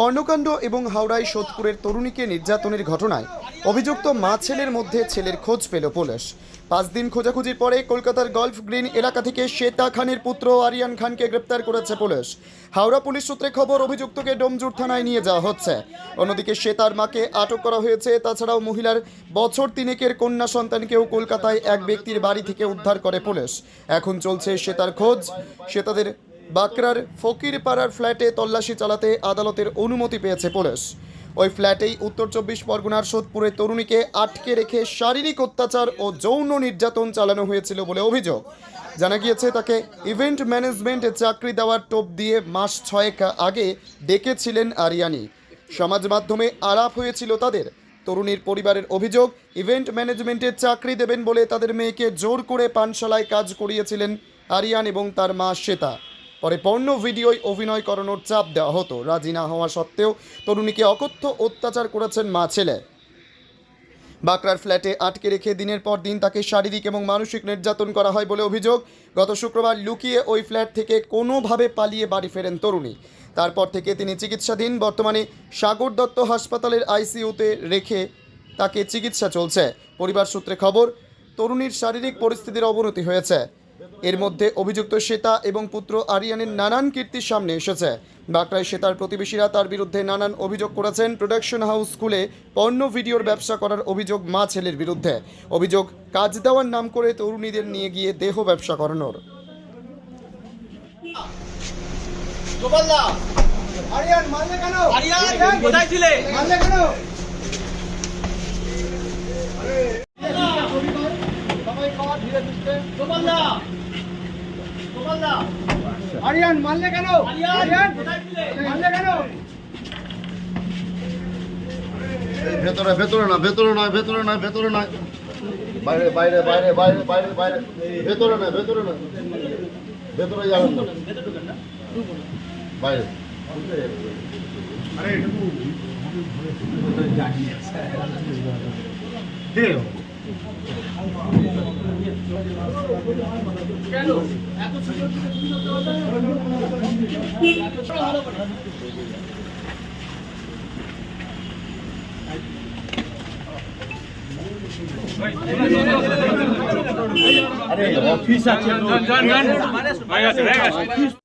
পর্ণকাণ্ড এবং হাওড়ায় সোদপুরের তরুণীকে নির্যাতনের ঘটনায় অভিযুক্ত মা ছেলের মধ্যে ছেলের খোঁজ পেল পুলিশ। পাঁচ দিন খোঁজাখুঁজির পরে কলকাতার গল্ফ গ্রিন এলাকা থেকে শ্বেতা খানের পুত্র আরিয়ান খানকে গ্রেপ্তার করেছে পুলিশ। হাওড়া পুলিশ সূত্রে খবর, অভিযুক্তকে ডোমজুর থানায় নিয়ে যাওয়া হচ্ছে। অন্যদিকে শ্বেতার মাকে আটক করা হয়েছে। তাছাড়াও মহিলার বছর তিনেকের কন্যা সন্তানকেও কলকাতায় এক ব্যক্তির বাড়ি থেকে উদ্ধার করে পুলিশ। এখন চলছে শ্বেতার খোঁজ। শ্বেতাদের বাকরার ফকিরপাড়ার ফ্ল্যাটে তল্লাশি চালাতে আদালতের অনুমতি পেয়েছে পুলিশ। ওই ফ্ল্যাটেই উত্তর চব্বিশ পরগনার সোদপুরের তরুণীকে আটকে রেখে শারীরিক অত্যাচার ও যৌন নির্যাতন চালানো হয়েছিল বলে অভিযোগ। জানা গিয়েছে, তাকে ইভেন্ট ম্যানেজমেন্টে চাকরি দেওয়ার টোপ দিয়ে মাস ছয়েক আগে ডেকেছিলেন আরিয়ানি। সমাজ মাধ্যমে আলাপ হয়েছিল তাদের। তরুণীর পরিবারের অভিযোগ, ইভেন্ট ম্যানেজমেন্টের চাকরি দেবেন বলে তাদের মেয়েকে জোর করে পানশালায় কাজ করিয়েছিলেন আরিয়ান এবং তার মা শ্বেতা। পরে পর্ণ ভিডিওয় অভিনয় করানোর চাপ দেওয়া হতো। রাজি না হওয়া সত্ত্বেও তরুণীকে অকথ্য অত্যাচার করেছেন মা ছেলে। বাকরার ফ্ল্যাটে আটকে রেখে দিনের পর দিন তাকে শারীরিক এবং মানসিক নির্যাতন করা হয় বলে অভিযোগ। গত শুক্রবার লুকিয়ে ওই ফ্ল্যাট থেকে কোনোভাবে পালিয়ে বাড়ি ফেরেন তরুণী। তারপর থেকে তিনি চিকিৎসাধীন, বর্তমানে সাগর দত্ত হাসপাতালের আইসিইউতে রেখে তাকে চিকিৎসা চলছে। পরিবার সূত্রে খবর, তরুণীর শারীরিক পরিস্থিতির অবনতি হয়েছে। এর মধ্যে অভিযুক্ত শ্বেতা এবং পুত্র আরিয়ানের নানান কীর্তির সামনে এসেছে। বাঁকড়ায় শ্বেতার প্রতিবেশীরা তার বিরুদ্ধে নানান অভিযোগ করেছেন। প্রোডাকশন হাউস স্কুলে পর্ণ ভিডিওর ব্যবসা করার অভিযোগ মা ছেলের বিরুদ্ধে। অভিযোগ কাজ দেওয়ার নাম করে তরুণীদের নিয়ে গিয়ে দেহ ব্যবসা করানোর। আরিয়ান মারলে কেন? আরিয়ান! কোথায় ছিলে? মারলে কেন? আরিয়ান মারলে কেন? আরিয়ান মারলে কেন? ভেতরে ভেতরে না ভেতরে নয় ভেতরে নয় ভেতরে নয়। বাইরে বাইরে বাইরে বাইরে বাইরে বাইরে। ভেতরে না ভেতরে না ভেতরে যাবেন না। বাইরে।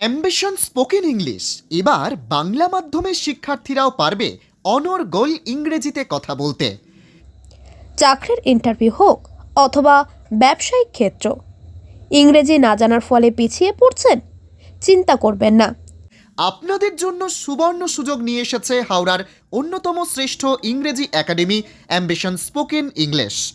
অ্যাম্বিশন স্পোকেন ইংলিশ এবার বাংলা মাধ্যমের শিক্ষার্থীরাও পারবে অনর্গল ইংরেজিতে কথা বলতে। চাকরির ইন্টারভিউ হোক অথবা ব্যবসায়িক ক্ষেত্র। ইংরেজি না জানার ফলে পিছিয়ে পড়ছেন? চিন্তা করবেন না। আপনাদের জন্য সুবর্ণ সুযোগ নিয়ে এসেছে হাওড়ার অন্যতম শ্রেষ্ঠ ইংরেজি একাডেমি অ্যাম্বিশন স্পোকেন ইংলিশ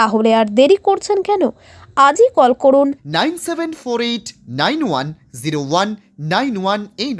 তাহলে আর দেরি করছেন কেন? আজই কল করুন। Nine seven four eight nine one zero one nine one এই